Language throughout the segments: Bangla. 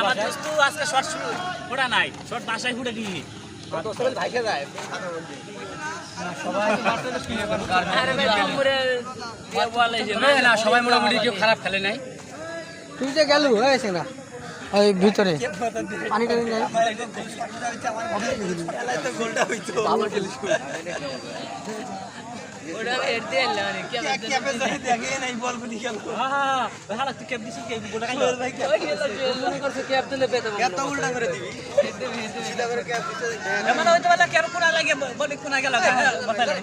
আমার দোস্ত আজকে শর্ট ফোটা নাই শর্ট বাসায় ফুটে দিই সবাই মোটামুটি কেউ খারাপ খেলে নাই। তুই যে গেলু হয়েছে না ওই ভিতরে। পানি টানি নাই। এমন হইতে পারলে কেন কোনা লাগে বলে কোনা গেল মাথায় লাগে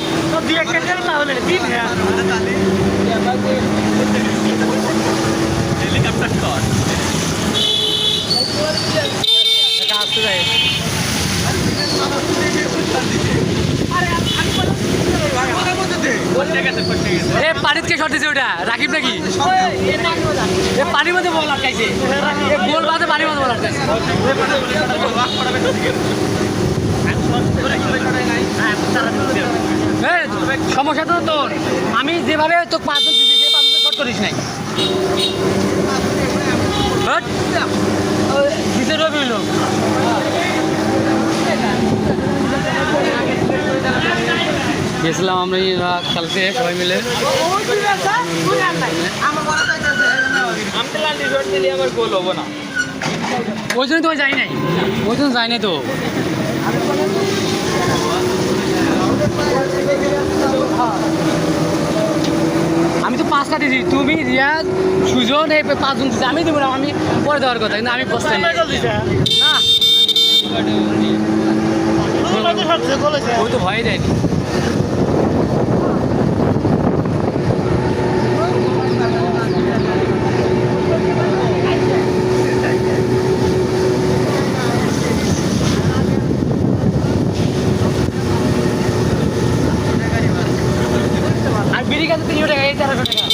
নাই এটা আসতে যায়। এ পানিত কে শট দিছে ওটা রাকিব নাকি এ পানির মধ্যে বল আটকাইছে এ গোল বাদে পানির মধ্যে বল আটকাইছে এ, সমস্যা তোর। আমি যেভাবে তো পাঁচজন দিচ্ছি সে পাঁচজন শট করিস নাই। দিতে রবি লোক গেছিলাম এরা খেলতে সবাই মিলে। ওই জন্য তো যাই নাই। ওই জন্য যাই নাই তো। বস্তা দিছি তুমি রিয়াজ সুজন এই পাঁচজন দিছি। আমি দেবো না আমি পরে দেওয়ার কথা কিন্তু আমি বস্তা না। ওই তো ভয় দেয়নি। বিড়ি গাছে তিনশো টাকা এই চারশো টাকা।